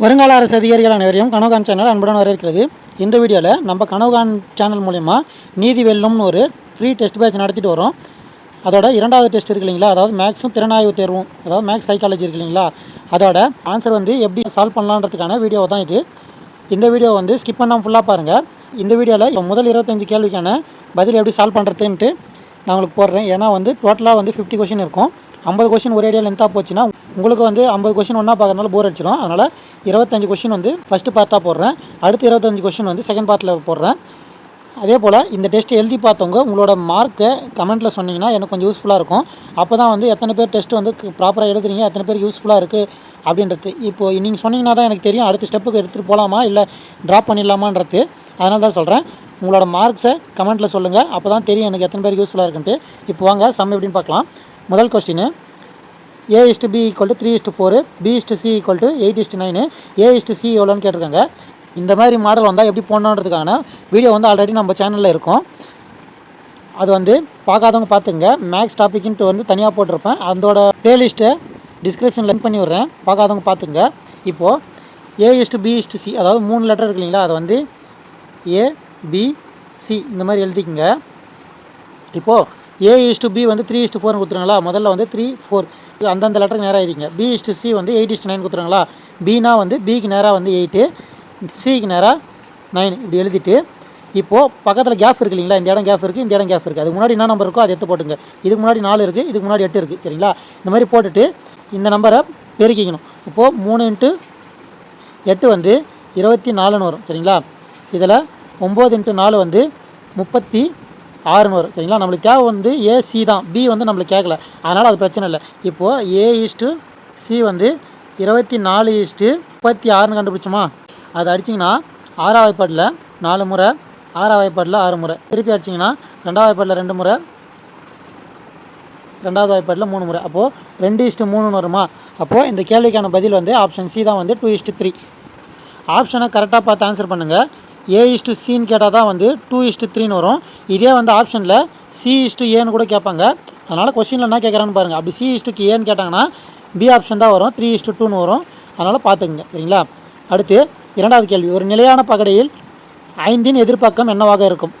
வருங்கால அரசு அதிகாரிகள் அனைவரையும் கனவுகான் சேனல் அன்புடன் வரவேற்கிறது. இந்த வீடியோவில் நம்ம கனவுகான் சேனல் மூலிமா நீதி வெல்லும்னு ஒரு ஃப்ரீ டெஸ்ட் பேட்ச் நடத்திட்டு வரோம். அதோட இரண்டாவது டெஸ்ட் இருக்கு இல்லைங்களா? அதாவது மேக்ஸும் திறனாய்வு தேர்வும் அதாவது மேக்ஸ் சைக்காலஜி இருக்கு இல்லைங்களா? அதோட ஆன்சர் வந்து எப்படி சால்வ் பண்ணலான்றதுக்கான வீடியோ தான் இது. இந்த வீடியோ வந்து ஸ்கிப் பண்ணாமல் ஃபுல்லாக பாருங்கள் இந்த வீடியோவில் இப்போ முதல் இருபத்தஞ்சு கேள்விக்கான பதில் எப்படி சால்வ் பண்ணுறதுன்ட்டு நான் உங்களுக்கு போடுறேன். ஏன்னா வந்து டோட்டலாக வந்து ஃபிஃப்டி கொஷின் இருக்கும். ஐம்பது கொஷின் ஒரே அடியாக லென்த்தாக போச்சுன்னா உங்களுக்கு வந்து ஐம்பது கொஷின் ஒன்றா பார்க்கறதுனால போர் அடிச்சிடும் அதனால் இருபத்தஞ்சு கொஷின் வந்து ஃபஸ்ட்டு பார்ட்டாக போடுறேன். அடுத்து இருபத்தஞ்சு கொஷின் வந்து செகண்ட் பார்ட்டில் போடுறேன். அதே போல் இந்த டெஸ்ட் எழுதி பார்த்தவங்க உங்களோட மார்க்கை கமெண்ட்டில் சொன்னீங்கன்னா எனக்கு கொஞ்சம் யூஸ்ஃபுல்லாக இருக்கும். அப்போ தான் வந்து எத்தனை பேர் டெஸ்ட் வந்து ப்ராப்பராக எழுதுறீங்க எத்தனை பேர் யூஸ்ஃபுல்லாக இருக்குது அப்படின்றது. இப்போது நீங்கள் சொன்னீங்கன்னா தான் எனக்கு தெரியும் அடுத்த ஸ்டெப்புக்கு எடுத்துகிட்டு போகலாமா இல்லை ட்ராப் பண்ணிடலாமான்றது. அதனால தான் சொல்கிறேன் உங்களோட மார்க்ஸை கமெண்ட்டில் சொல்லுங்கள் அப்போ தான் தெரியும் எனக்கு எத்தனை பேர் யூஸ்ஃபுல்லாக இருக்குன்ட்டு. இப்போ வாங்க சம் எப்படின்னு பார்க்கலாம். முதல் question A. Is to B equal to three is to four B is to C equal to eight is to nine A is to C எவ்வளோன்னு கேட்டிருக்காங்க. இந்த மாதிரி மாடல் வந்தால் எப்படி போடணுன்றதுக்கான வீடியோ வந்து ஆல்ரெடி நம்ம சேனலில் இருக்கும். அது வந்து பார்க்காதவங்க பார்த்துங்க. மேக்ஸ் டாப்பிக்குன்ட்டு வந்து தனியாக போட்டிருப்பேன். அதோட ப்ளேலிஸ்ட்டை டிஸ்கிரிப்ஷனில் லிங்க் பண்ணி விட்றேன். பார்க்காதவங்க பார்த்துங்க. இப்போது A is to B is to C அதாவது மூணு லெட்டர் இருக்கு இல்லைங்களா? அது வந்து ஏ பி சி இந்த மாதிரி எழுதிக்கங்க. இப்போது ஏ இஸ்டு பி வந்து த்ரீ இஸ்டு ஃபோர்னு கொடுத்துருங்களா முதல்ல வந்து த்ரீ ஃபோர் அந்தந்த லெட்டருக்கு நேராக எழுதிங்க. பி இஸ்டு சி வந்து எயிட் இஸ்டு நைன் கொடுத்துருங்களா பினா வந்து பிக்கு நேராக வந்து எயிட்டு சிக்கு நேராக நைன் இப்படி எழுதிட்டு இப்போது பக்கத்தில் கேப் இருக்கு இல்லைங்களா? இந்த இடம் கேப் இருக்குது இந்த இடம் கேப் இருக்குது அதுக்கு முன்னாடி என்ன நம்பர் இருக்கோ அதை எடுத்து போட்டுங்க. இதுக்கு முன்னாடி நாலு இருக்குது இதுக்கு முன்னாடி எட்டு இருக்குது சரிங்களா? இந்த மாதிரி போட்டுட்டு இந்த நம்பரை பெருக்கிக்கணும். இப்போது மூணு இன்ட்டு எட்டு வந்து இருபத்தி நாலுன்னு வரும். சரிங்களா? இதில் ஒம்பது இன்ட்டு நாலு வந்து முப்பத்தி ஆறுநூறு வரும். சரிங்களா? நம்மளுக்கு தேவை வந்து ஏசி தான். பி வந்து நம்மளுக்கு கேட்கல. அதனால் அது பிரச்சனை இல்லை. இப்போது ஏ ஈஸ்ட்டு சி வந்து இருபத்தி நாலு ஈஸ்ட்டு முப்பத்தி ஆறுன்னு கண்டுபிடிச்சோமா? அது அடிச்சிங்கன்னா ஆறாவது வாய்ப்பாட்டில் நாலு முறை ஆறாவது வாய்ப்பாட்டில் ஆறு முறை. திருப்பி அடிச்சிங்கன்னா ரெண்டாவது வாய்ப்பாட்டில் ரெண்டு முறை ரெண்டாவது வாய்ப்பாட்டில் மூணு முறை. அப்போது ரெண்டு ஈஸ்ட்டு மூணுன்னு வருமா? அப்போது இந்த கேள்விக்கான பதில் வந்து ஆப்ஷன் சி தான் வந்து டூ ஈஸ்ட்டு த்ரீ ஆப்ஷனை கரெக்டாக பார்த்து ஆன்சர் பண்ணுங்கள் ஏ இஷ்டு சின்னு கேட்டால் தான் வந்து டூ இஷ்டு த்ரீன்னு வரும். இதே வந்து ஆப்ஷனில் சி இஷ்டு ஏன்னு கூட கேட்பாங்க. அதனால் கொஸ்டினில் என்ன கேட்குறான்னு பாருங்கள் அப்படி சி இஷ்டுக்கு ஏன்னு கேட்டாங்கன்னா பி ஆப்ஷன் தான் வரும். த்ரீ இஷ்டு டூன்னு வரும். அதனால் பார்த்துக்குங்க. சரிங்களா? அடுத்து இரண்டாவது கேள்வி. ஒரு நிலையான பகடையில் ஐந்தின் எதிர்ப்பக்கம் என்னவாக இருக்கும்?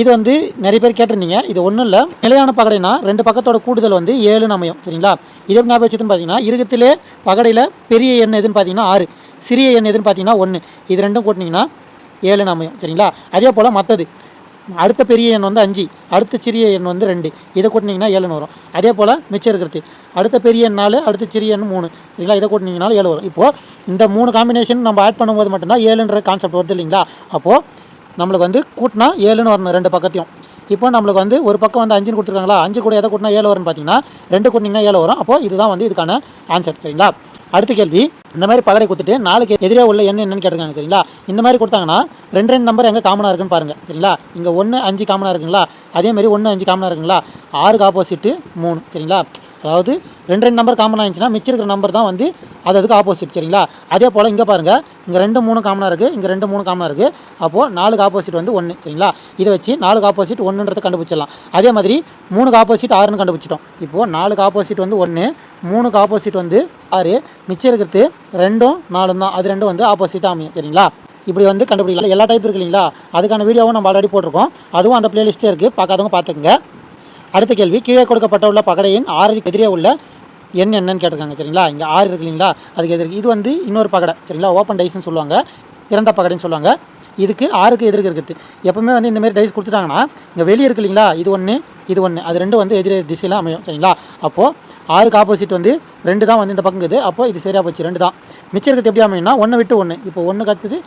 இது வந்து நிறைய பேர் கேட்டிருந்தீங்க. இது ஒன்றும் இல்லை. நிலையான பகடைனா ரெண்டு பக்கத்தோட கூடுதல் வந்து ஏழுன்னு அமையும். சரிங்களா? இது எப்படி ஞாபகம் வச்சதுன்னு பார்த்தீங்கன்னா இருக்கத்திலே பகடையில் பெரிய எண் எதுன்னு பார்த்தீங்கன்னா ஆறு. சிறிய எண் எதுன்னு பார்த்தீங்கன்னா ஒன்று இது ரெண்டும் கூட்டினீங்கன்னா ஏழுன்னு அமையும் சரிங்களா? அதே போல் மற்றது. அடுத்த பெரிய எண் வந்து அஞ்சு அடுத்த சிறிய எண் வந்து ரெண்டு. இதை கூட்டினீங்கன்னா ஏழுன்னு வரும். அதே போல் மிச்சம் இருக்கிறது. அடுத்த பெரிய எண் நாலு அடுத்த சிறிய எண் மூணு. சரிங்களா? இதை கூட்டினீங்கனாலும் ஏழு வரும். இப்போது இந்த மூணு காம்பினேஷன் நம்ம ஆட் பண்ணும்போது மட்டும்தான் ஏழுன்ற கான்செப்ட் வருது இல்லைங்களா? அப்போது நம்மளுக்கு வந்து கூட்டினா ஏழுன்னு வரணும் ரெண்டு பக்கத்தையும். இப்போ நம்மளுக்கு வந்து ஒரு பக்கம் வந்து அஞ்சுன்னு கொடுத்துருக்காங்களா? அஞ்சு கூட எதை கூட்டினா ஏழு வரும்னு பார்த்தீங்கன்னா ரெண்டு கூட்டினீங்கன்னா ஏழு வரும். அப்போது இதுதான் வந்து இதுக்கான ஆன்சர் சரிங்களா? அடுத்த கேள்வி. இந்த மாதிரி பகடை கொடுத்துட்டு நாளைக்கு எதிரே உள்ள எண் என்னன்னு கேட்டிருக்காங்க சரிங்களா? இந்த மாதிரி கொடுத்தாங்கன்னா ரெண்டு ரெண்டு நம்பர் எங்கே காமனாக இருக்குன்னு பாருங்கள் சரிங்களா? இங்கே ஒன்று அஞ்சு காமனாக இருக்குங்களா? அதே மாதிரி ஒன்று அஞ்சு காமனாக இருக்குங்களா? ஆறுக்கு ஆப்போசிட்டு மூணு சரிங்களா? அதாவது ரெண்டு ரெண்டு நம்பர் காமனாக இருந்துச்சுன்னா மிச்சம் இருக்கிற நம்பர் தான் வந்து அது அதுக்கு ஆப்போசிட் சரிங்களா? அதே போல் இங்கே பாருங்கள் இங்கே ரெண்டு மூணு காமனாக இருக்குது இங்கே ரெண்டு மூணு காமனாக இருக்குது அப்போது நாலுக்கு ஆப்போசிட் வந்து ஒன்று சரிங்களா? இதை வச்சு நாலுக்கு ஆப்போசிட் ஒன்றுன்றதை கண்டுபிடிச்சிடலாம். அதே மாதிரி மூணுக்கு ஆப்போசிட் ஆறுன்னு கண்டுபிடிச்சிட்டோம். இப்போது நாலுக்கு ஆப்போசிட் வந்து ஒன்று மூணுக்கு ஆப்போசிட் வந்து ஆறு மிச்சம் இருக்கிறது ரெண்டும் நாலும் தான் அது ரெண்டும் வந்து ஆப்போசிட்டாக அமையும் சரிங்களா? இப்படி வந்து கண்டுபிடிக்கலாம். எல்லா டைப் இருக்கு இல்லைங்களா? அதுக்கான வீடியோவும் நம்ம ஆல்ரெடி போட்டிருக்கோம். அதுவும் அந்த பிளேலிஸ்ட்டே இருக்குது பார்க்காதவங்க பார்த்துக்குங்க. அடுத்த கேள்வி கீழே கொடுக்கப்பட்ட உள்ள பகடையின் ஆறுக்கு எதிரே உள்ள எண் என்னன்னு கேட்டிருக்காங்க சரிங்களா? இங்கே ஆறு இருக்கு இல்லைங்களா? அதுக்கு எதிர்க்கு இது வந்து இன்னொரு பகடை சரிங்களா? ஓப்பன் டைஸ்னு சொல்லுவாங்க. இறந்த பகடைன்னு சொல்லுவாங்க. இதுக்கு ஆறுக்கு எதிர்க்கு இருக்குது. எப்பவுமே வந்து இந்த மாதிரி டைஸ் கொடுத்துட்டாங்கன்னா இங்கே வெளியே இருக்கு இல்லைங்களா? இது ஒன்று இது ஒன்று அது ரெண்டும் வந்து எதிரே திசையில் அமையும் சரிங்களா? அப்போது ஆறுக்கு ஆப்போசிட் வந்து ரெண்டு தான் வந்து இந்த பக்கம் இருக்குது. அப்போ இது சரியாக போச்சு ரெண்டு தான். மிச்சம் இருக்கிறது எப்படி அமையும்னா ஒன்று விட்டு ஒன்று இப்போ ஒன்று கற்றுது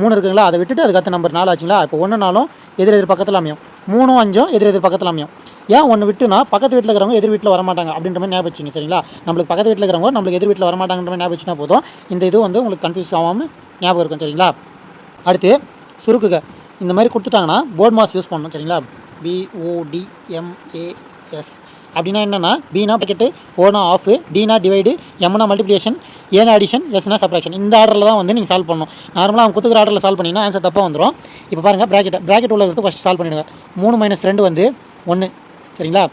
மூணு இருக்குங்களா? அதை விட்டுட்டு அது அடுத்த நம்பர் நாலு ஆச்சுங்களா? இப்போ ஒன்று நாலும் எதிர் எதிர் பக்கத்தில் அமையும். மூணும் அஞ்சும் எதிர் எதிர் பக்கத்தில் அமையும். ஏன் ஒன்று விட்டுனா பக்கத்து வீட்டில் இருக்கிறவங்க எதிர் வீட்டில் வரமாட்டாங்க அப்படின்ற மாதிரி ஞாபகம் வச்சுங்க சரிங்களா? நம்மளுக்கு பக்கத்து வீட்டில் இருக்கிறவங்க நம்மளுக்கு எதிர் வீட்டில் வரமாட்டாங்கன்ற மாதிரி ஞாபகம் வச்சுனா போதும். இந்த இது வந்து உங்களுக்கு கன்ஃபியூஸ் ஆகாமல் ஞாபகம் இருக்கும் சரிங்களா? அடுத்து சுருக்குக. இந்த மாதிரி கொடுத்துட்டாங்கன்னா போர்ட் மாஸ் யூஸ் பண்ணணும் சரிங்களா? பிஓடிஎம்ஏஎஸ் அப்படின்னா என்னென்னா பினா பக்கெட்டு ஓனா ஆஃப் டீனா டிவைடு எம்னா மல்டிப்ளிகேஷன் ஏனா அடிஷன் எஸ்னா சப்ராக்ஷன் இந்த ஆர்டரில் தான் வந்து நீங்கள் சால்வ் பண்ணணும். நார்மலாக அவங்க கொடுத்துக்கிற ஆர்டரில் சால்வ் பண்ணிங்கன்னா ஆன்சர் தப்பாக வந்துடும் இப்போ பாருங்கள் ப்ராக்கெட் ப்ராக்கெட் உள்ளது ஃபஸ்ட் சால்வ் பண்ணிடுங்க. மூணு மைனஸ் ரெண்டு வந்து ஒன்று சரிங்களா?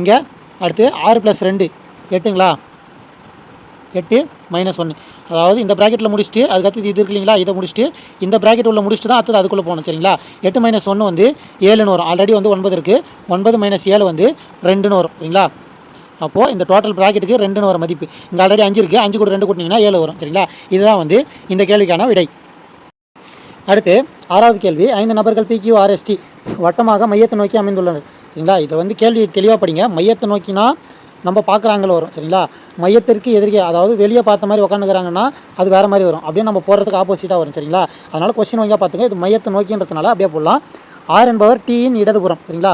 இங்கே அடுத்து ஆறு ப்ளஸ் ரெண்டு எட்டுங்களா? எட்டு மைனஸ் ஒன்று அதாவது இந்த ப்ராக்கெட்டில் முடிச்சுட்டு அதுக்கடுத்து இது இருக்கு இல்லைங்களா இதை முடிச்சுட்டு இந்த ப்ராக்கெட் உள்ள முடிச்சுட்டு தான் அடுத்தது அதுக்குள்ளே போகணும் சரிங்களா? எட்டு மைனஸ் ஒன்று வந்து ஏழுன்னு வரும் ஆல்ரெடி வந்து ஒன்பது இருக்குது ஒன்பது மைனஸ் ஏழு வந்து ரெண்டுன்னு வரும் சரிங்களா? அப்போது இந்த டோட்டல் ப்ராக்கெட்டுக்கு ரெண்டுன்னு வர மதிப்பு. இங்கே ஆல்ரெடி அஞ்சு இருக்குது அஞ்சு கூட ரெண்டு கொடுத்தீங்கன்னா ஏழு வரும் சரிங்களா? இதுதான் வந்து இந்த கேள்விக்கான விடை. அடுத்து ஆறாவது கேள்வி. ஐந்து நபர்கள் பிக்யூ ஆர்எஸ்டி வட்டமாக மையத்தை நோக்கி அமைந்துள்ளனர் சரிங்களா? இதை வந்து கேள்வி தெளிவாக படிங்க. மையத்தை நோக்கினா நம்ம பார்க்குறாங்கள வரும் சரிங்களா? மையத்திற்கு எதிர்க்கே அதாவது வெளியே பார்த்த மாதிரி உட்காந்துக்கிறாங்கன்னா அது வேறு மாதிரி வரும். அப்படியே நம்ம போகிறதுக்கு ஆப்போசிட்டாக வரும் சரிங்களா? அதனால் கொஸ்டின் வைங்க பார்த்துங்க. இது மையத்தை நோக்கின்றதுனால அப்படியே போடலாம். ஆர் என்பவர் டீயின் இடதுபுறம் சரிங்களா?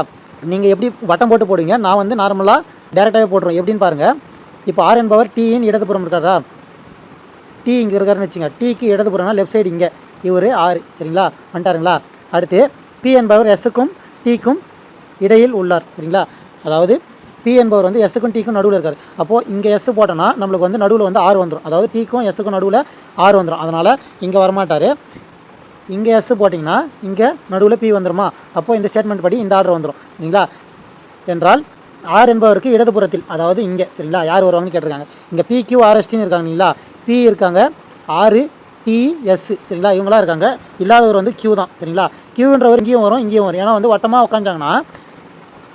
நீங்கள் எப்படி வட்டம் போட்டு போடுவீங்க? நான் வந்து நார்மலாக டேரெக்டாகவே போடுறோம் எப்படின்னு பாருங்கள் இப்போ ஆர் என்பவர் டீயின் இடதுபுறம் இருக்காரா டீ இங்கே இருக்காருன்னு வச்சுங்க. டீக்கு இடதுபுறம்னா லெஃப்ட் சைடு இங்கே. இவர் ஆறு சரிங்களா? வந்துட்டாருங்களா? அடுத்து பி என்பவர் எஸ்ஸுக்கும் டீக்கும் இடையில் உள்ளார் சரிங்களா? அதாவது பி என்பவர் வந்து எஸ்ஸுக்கும் டீக்கும் நடுவில் இருக்கார். அப்போது இங்கே எஸ் போட்டோன்னா நம்மளுக்கு வந்து நடுவில் வந்து ஆறு வந்துடும் அதாவது டீக்கும் எஸ்ஸுக்கும் நடுவில் ஆறு வந்துடும் அதனால் இங்கே வரமாட்டார். இங்கே எஸ் போட்டிங்கன்னா இங்கே நடுவில் பி வந்துருமா? அப்போது இந்த ஸ்டேட்மெண்ட் படி இந்த ஆர்டர் வந்துடும் சரிங்களா? என்றால் ஆர் என்பவருக்கு இடதுபுறத்தில் அதாவது இங்கே சரிங்களா? யார் வருவாங்கன்னு கேட்டிருக்காங்க. இங்கே பி கியூ ஆர்எஸ்டின்னு இருக்காங்க இல்லைங்களா? பி இருக்காங்க ஆறு டி எஸ் சரிங்களா? இவங்களாம் இருக்காங்க. இல்லாதவர் வந்து கியூ தான் சரிங்களா? கியூன்றவர் இங்கேயும் வரும் இங்கேயும் வரும். ஏன்னா வந்து வட்டமாக உட்காந்தாங்கன்னா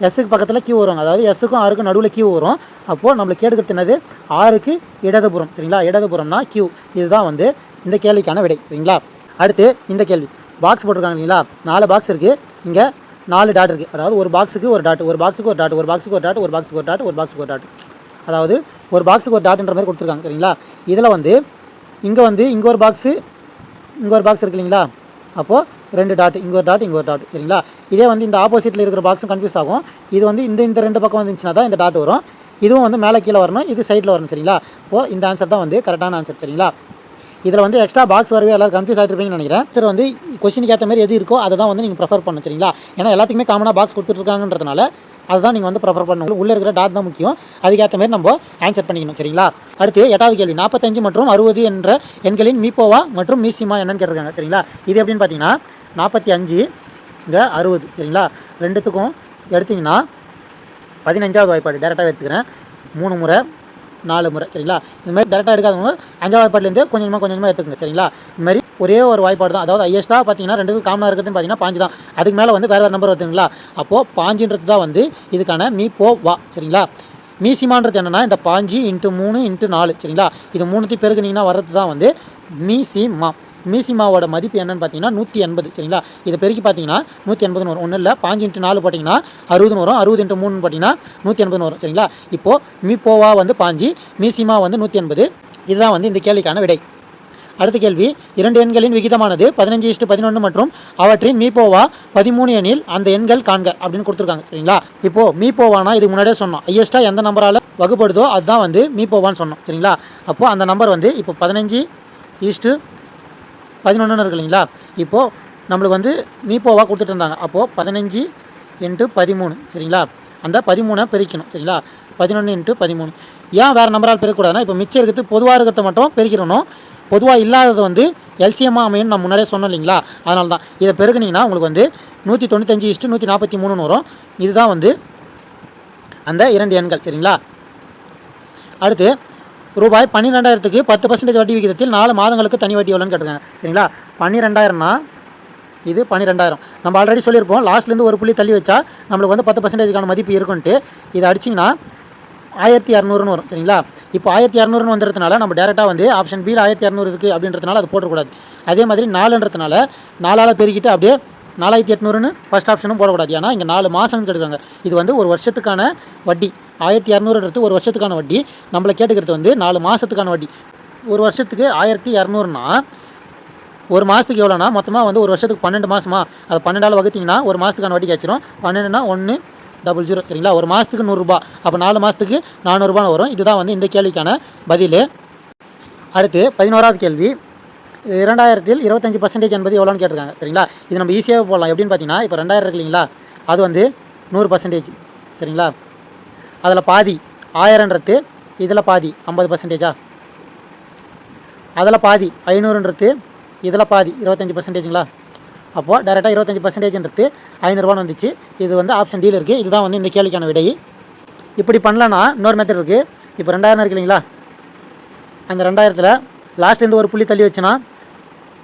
எஸ்ஸுக்கு பக்கத்தில் கியூ வரும். அதாவது எஸ்ஸுக்கும் ஆறுக்கும் நடுவில் கியூ வரும். அப்போது நம்மளுக்கு கேட்டுக்கிறது என்னது? ஆறுக்கு இடதுபுறம். சரிங்களா? இடதுபுறம்னா கியூ இதுதான் வந்து இந்த கேள்விக்கான விடை. சரிங்களா? அடுத்து இந்த கேள்வி. பாக்ஸ் போட்டிருக்காங்க இல்லைங்களா? நாலு பாக்ஸ் இருக்குது இங்கே நாலு டாட் இருக்குது அதாவது ஒரு பாக்ஸுக்கு ஒரு டாட் ஒரு பாக்ஸுக்கு ஒரு டாட் ஒரு பாக்ஸுக்கு ஒரு டாட் ஒரு பாக்ஸுக்கு ஒரு டாட் ஒரு பாக்ஸுக்கு ஒரு டாட் அதாவது ஒரு பாக்ஸுக்கு ஒரு டாட்ன்ற மாதிரி கொடுத்துருக்காங்க. சரிங்களா? இதில் வந்து இங்கே வந்து இங்கே ஒரு பாக்ஸு இங்கே ஒரு பாக்ஸ் இருக்கு இல்லைங்களா? அப்போது ரெண்டு டாட் இங்கே ஒரு டாட் இங்கே ஒரு டாட் சரிங்களா? இதே வந்து இந்த ஆப்போசிட்டில் இருக்கிற பாக்ஸும் கன்ஃபியூஸ் ஆகும். இது வந்து இந்த இந்த ரெண்டு பக்கம் வந்துச்சுன்னா தான் இந்த டாட் வரும். இதுவும் வந்து மேலே கீழே வரணும் இது சைடில் வரணும் சரிங்களா? இப்போது இந்த ஆன்சர் தான் வந்து கரெக்டான ஆன்சர் சரிங்களா? இதில் வந்து எக்ஸ்ட்ரா பாக்ஸ் வரவே எல்லாரும் கன்ஃபியூஸ் ஆகிட்டுருப்பீங்கன்னு நினைக்கிறேன். சார் வந்து கொஸ்டினுக்கு ஏற்ற மாதிரி எது இருக்கோ அதை தான் வந்து நீங்கள் ப்ரிஃபர் பண்ணணும் சரிங்களா? ஏன்னா எல்லாத்துக்குமே காமனாக பாக்ஸ் கொடுத்துட்ருக்காங்கன்றதுனால அதுதான் நீங்கள் வந்து ப்ரிஃபர் பண்ணணும். உள்ளே இருக்கிற டாட் தான் முக்கியம். அதுக்கேற்ற மாதிரி நம்ம ஆன்சர் பண்ணிக்கணும் சரிங்களா? அடுத்து எட்டாவது கேள்வி. நாற்பத்தஞ்சு மற்றும் அறுபது என்ற எண்களின் மீப்போவா மற்றும் மீசிமா என்னன்னு கேட்டிருக்காங்க சரிங்களா? இது எப்படின்னு பார்த்தீங்கன்னா நாற்பத்தி அஞ்சு இங்கே அறுபது சரிங்களா? ரெண்டுத்துக்கும் எடுத்திங்கன்னா பதினஞ்சாவது வாய்ப்பாடு. டேரெக்டாக எடுத்துக்கிறேன். மூணு முறை நாலு முறை சரிங்களா? இந்த மாதிரி டேரெக்டாக எடுக்காதவங்க அஞ்சாவது வாய்ப்பாடுலேருந்து கொஞ்சமாக கொஞ்சமாக எடுத்துக்கங்க சரிங்களா? இந்த மாதிரி ஒரே ஒரு வாய்ப்பாடு தான். அதாவது ஹையஸ்ட்டாக பார்த்தீங்கன்னா ரெண்டு காமனாக இருக்கிறதுன்னு பார்த்தீங்கன்னா பாஞ்சு தான். அதுக்கு மேலே வந்து வேறு வேறு நம்பர் வருதுங்களா? அப்போது பாஞ்சுன்றது தான் வந்து இதுக்கான மீ போ வா சரிங்களா? மீசிமான்றது என்னென்னா இந்த பாஞ்சு இன்ட்டு மூணு இன்ட்டு நாலு சரிங்களா? இது மூணுத்தையும் பெருக்குனீங்கன்னா வர்றது தான் வந்து மீசிமா மீசிமாவோட மதிப்பு என்னன்னு பார்த்தீங்கன்னா நூற்றி எண்பது சரிங்களா? இதை பெருக்கி பார்த்தீங்கன்னா நூற்றி எண்பதுன்னு வரும். ஒன்றும் இல்லை பாஞ்சு இன்ட்டு நாலு பார்த்தீங்கன்னா அறுபதுன்னு வரும். அறுபது இன்ட்டு மூணு பார்த்தீங்கன்னா நூற்றி எண்பதுன்னு வரும் சரிங்களா? இப்போது மீப்போவா வந்து பாஞ்சு மீசிமா வந்து நூற்றி எண்பது. இதுதான் வந்து இந்த கேள்விக்கான விடை. அடுத்த கேள்வி இரண்டு எண்களின் விகிதமானது பதினஞ்சு இஷ்டு பதினொன்று மற்றும் அவற்றின் மீப்போவா பதிமூணு எண்ணில் அந்த எண்கள் காண்க அப்படின்னு கொடுத்துருக்காங்க சரிங்களா? இப்போது மீப்போவானா இதுக்கு முன்னாடியே சொன்னோம். ஹையஸ்ட்டாக எந்த நம்பரால் வகுப்படுதோ அதுதான் வந்து மீப்போவான்னு சொன்னோம் சரிங்களா? அப்போது அந்த நம்பர் வந்து இப்போ பதினஞ்சு ஈஸ்ட்டு பதினொன்றுன்னு இருக்கு இல்லைங்களா? இப்போது நம்மளுக்கு வந்து மீப்போவா கொடுத்துட்டு இருந்தாங்க. அப்போது பதினஞ்சு இன்ட்டு பதிமூணு சரிங்களா? அந்த பதிமூணை பெருக்கணும் சரிங்களா? பதினொன்று இன்ட்டு பதிமூணு. ஏன் வேறு நம்பரால் பெருக்கக்கூடாதுன்னா இப்போ மிச்சம் இருக்கிறது பொதுவாக இருக்கிறத மட்டும் பிரிக்கிறணும். பொதுவாக இல்லாதது வந்து எல்சிஎம்மாக அமையும் நான் முன்னாடியே சொன்னோம் இல்லைங்களா? அதனால தான். இதை பெருக்குனீங்கன்னா உங்களுக்கு வந்து நூற்றி தொண்ணூத்தஞ்சு இஸ்ட்டு நூற்றி நாற்பத்தி மூணுன்னு வரும். இதுதான் வந்து அந்த இரண்டு எண்கள் சரிங்களா? அடுத்து ரூபாய் பன்னிரெண்டாயிரத்துக்கு பத்து பர்சன்டேஜ் வட்டி விகிதத்தில் நாலு மாதங்களுக்கு தனி வட்டி எவ்வளோன்னு கேட்டிருக்காங்க. சரிங்களா? பன்னிரெண்டாயிரம்னா இது பன்னிரெண்டாயிரம். நம்ம ஆல்ரெடி சொல்லியிருப்போம் லாஸ்ட்லேருந்து ஒரு புள்ளி தள்ளி வச்சா நம்மளுக்கு வந்து பத்து பர்சன்டேஜ்க்கான மதிப்பு இருக்குன்ட்டு இதை அடிச்சிங்கன்னா ஆயிரத்தி இரநூறுன்னு வரும். சரிங்களா? இப்போ ஆயிரத்தி இரநூறுன்னு வந்துறதுனால நம்ம டேரெக்டாக வந்து ஆப்ஷன் பியில் ஆயிரத்தி இரநூறு இருக்குது அப்படின்றதுனால அது போடக்கூடாது அதே மாதிரி நாலுன்றதுனால நாலால் பெருக்கிட்டு அப்படியே நாலாயிரத்தி எட்நூறுன்னு ஃபஸ்ட் ஆப்ஷனும் போடக்கூடாது. ஏன்னா இங்கே நாலு மாதம்னு கேட்டுக்காங்க இது வந்து ஒரு வருஷத்துக்கான வட்டி. ஆயிரத்தி இரநூறுன்றது ஒரு வருஷத்துக்கான வட்டி. நம்மளை கேட்டுக்கிறது வந்து நாலு மாதத்துக்கான வட்டி. ஒரு வருஷத்துக்கு ஆயிரத்தி இரநூறுனா ஒரு மாதத்துக்கு எவ்வளோனா மொத்தமாக வந்து ஒரு வருஷத்துக்கு பன்னெண்டு மாதமா அது பன்னெண்டால் வகுத்தீங்கன்னா ஒரு மாதத்துக்கான வட்டி கிடச்சிரும் பன்னெண்டுனா ஒன்று டபுள் ஜீரோ சரிங்களா? ஒரு மாதத்துக்கு நூறுரூபா அப்போ நாலு மாதத்துக்கு நானூறுரூபான்னு வரும். இதுதான் வந்து இந்த கேள்விக்கான பதில். அடுத்து பதினோராவது கேள்வி. இரண்டாயிரத்தில் இருபத்தஞ்சி பர்சன்டேஜ் என்பது எவ்வளோன்னு கேட்டிருக்காங்க சரிங்களா? இது நம்ம ஈஸியாக போடலாம். எப்படின்னு பார்த்தீங்கன்னா இப்போ ரெண்டாயிரம் இருக்கு இல்லைங்களா? அது வந்து நூறு பர்சன்டேஜ் சரிங்களா? அதில் பாதி ஆயிரன்றது இதில் பாதி ஐம்பது பர்சன்டேஜா அதில் பாதி ஐநூறுன்றது இதில் பாதி இருபத்தஞ்சி பர்சன்டேஜுங்களா அப்போது டேரெக்டாக இருபத்தஞ்சி பர்சன்டேஜ்ன்றது ஐநூறுரூவான்னு வந்துச்சு. இது வந்து ஆப்ஷன் டீல் இருக்குது இதுதான் வந்து இந்த கேள்விக்கான விடை. இப்படி பண்ணலன்னா இன்னொரு மெத்தட் இருக்குது இப்போ ரெண்டாயிரம் இருக்கு இல்லைங்களா? அந்த ரெண்டாயிரத்தில் லாஸ்ட்லேருந்து ஒரு புள்ளி தள்ளி வச்சுனா